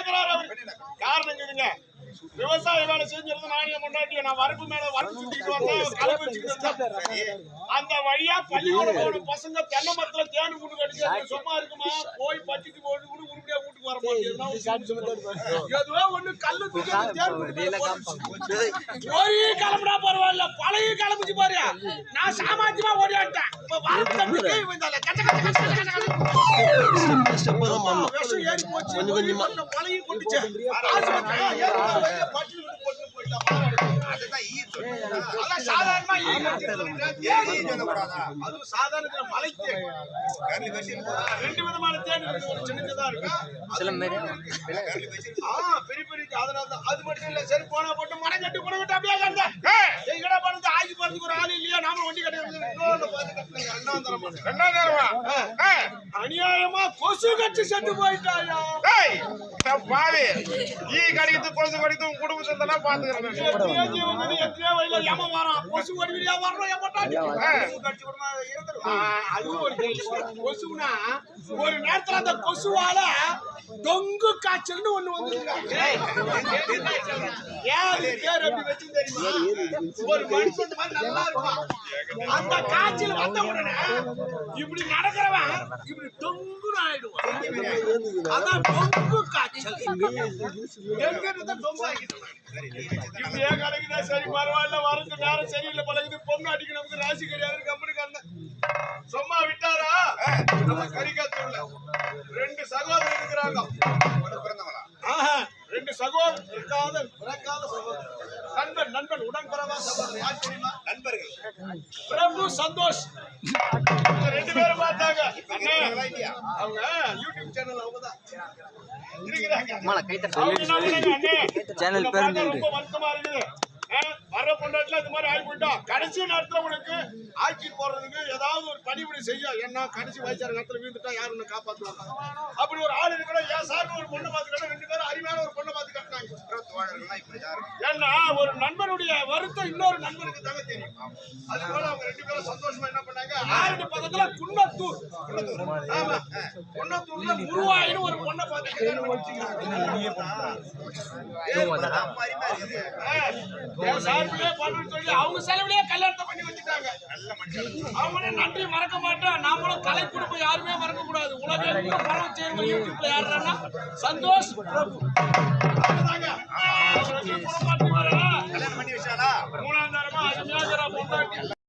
கேக்குறாரு அவரு. காரணம் கேளுங்க. விவசாய வேலை செஞ்சிருந்து நானே முன்னாடி நான் வரப்பு மேல வரப்பு சுத்திட்டு வந்தேன். கலப்பு வச்சுக்கிட்டு. அந்த வழியா பள்ளிக்கூடம் போன பசங்க தென்னை மரத்துல தேனு கூட்டு கடிச்சு சும்மா இருக்குமா? போய் பச்சிட்டு போட்டு கூட உருப்படியா வீட்டுக்கு வர மாட்டேங்குது ஏதோ ஒண்ணு கல்லு கூட்டு. போய் கிளம்புடா பரவாயில்ல. பழைய கிளம்பிச்சு பாரு நான் சாமாஜியமா ஓடியாட்டேன். இப்ப வரப்பு தம்பிக்கு இவன் தலை கச்ச கச்ச விஷம் ஏறி போச்சு. போய் பண்ண பழைய கொண்டுச்சு. ரெண்டு விதமான தேன் சின்னதா இருக்கு? சில பெரிய பெரிய அதனால தான். அது மட்டும் இல்ல சரி போனா போட்டு மரம் கட்டி போன விட்டு அப்படியே ஆகி போறதுக்கு ஒரு ஆள் கட்டி அநியாயமா கொசு கட்சி செத்து போயிட்டாயா? பாவி. ஈ கடிக்கிறது, கொழுந்து கடிக்கிறது, உன் குடும்பத்தை இதெல்லாம் பாத்துக்கிறேன் கொசு கடிவியா வர்றோம் கொசு அதுவும் ஒரு. கொசுனா ஒரு நேரத்துல அந்த கொசுவால டொங்கு காய்ச்சல்னு ஒண்ணு வந்துருங்க ஏன் அது பேர் எப்படி வச்சு தெரியுமா? ஒரு மனுஷன் இந்த மாதிரி நல்லா இருப்பான். அந்த காய்ச்சல் வந்த உடனே இப்படி நடக்கிறவன் இப்படி டொங்குன்னு ஆயிடுவான். அதான் டொங்கு காய்ச்சல். டெங்குன்னு டொங்கு ஆகிடுவான் இப்படியே கிடைக்குதா சரி பரவாயில்ல வரது நேரம் சரியில்லை பழகுது பொண்ணு அடிக்க நமக்கு ராசி கிடையாது கம்பெனி சும்மா விட்டாரா நம்ம கரிகாத்தூர்ல ரெண்டு சகோதரர் இருக்கிறாங்க ஆஹா, ரெண்டு சகோதரர் இருக்காத பிறக்காத சகோதரர் நண்பன் நண்பன் உடன்பிறவா சகோதரர் யார் தெரியுமா நண்பர்கள் பிரபு சந்தோஷ் ரெண்டு பேரும் பார்த்தாங்க அவங்க யூடியூப் சேனல் அவங்க தான் சேனல் பேர் வர பொண்டாட்டில இந்த மாதிரி ஆகி போயிட்டோம் கடைசி நேரத்துல உனக்கு ஆக்கி போடுறதுக்கு ஏதாவது ஒரு பணிபுரி செய்ய? ஏன்னா கடைசி வயசான நேரத்துல வீழ்ந்துட்டா யாரும் உன்னை காப்பாத்துவாங்க அப்படி ஒரு ஆள் இருக்கணும் ஏன் சார் ஒரு பொண்ணை பார்த்து ரெண்டு பேரும் அறிவான ஒரு பொண்ணை பார்த்து கட்டினாங்க. ஏன்னா ஒரு நண்பனுடைய வருத்தம் இன்னொரு நண்பனுக்கு தாங்க தெரியும். அது போல அவங்க ரெண்டு பேரும் சந்தோஷமா என்ன பண்ணாங்க? ஆரடி பக்கத்துல குன்னத்தூர். குன்னத்தூர் ஆமா. குன்னத்தூர்ல முருவாயின்னு ஒரு பொண்ணை பார்த்து கல்யாணம் சொல்லி அவங்க செலவுலயே கல்யாணத்தை பண்ணி வச்சுட்டாங்க அவங்களே நன்றி மறக்க மாட்டோம் நாமளும் கலை குடும்பம் யாருமே மறக்க கூடாது. உலகம் பரவ சேர்மன் யூடியூப்ல யாருன்னா சந்தோஷ் பிரபு. மூணாந்தாரமா அஞ்சு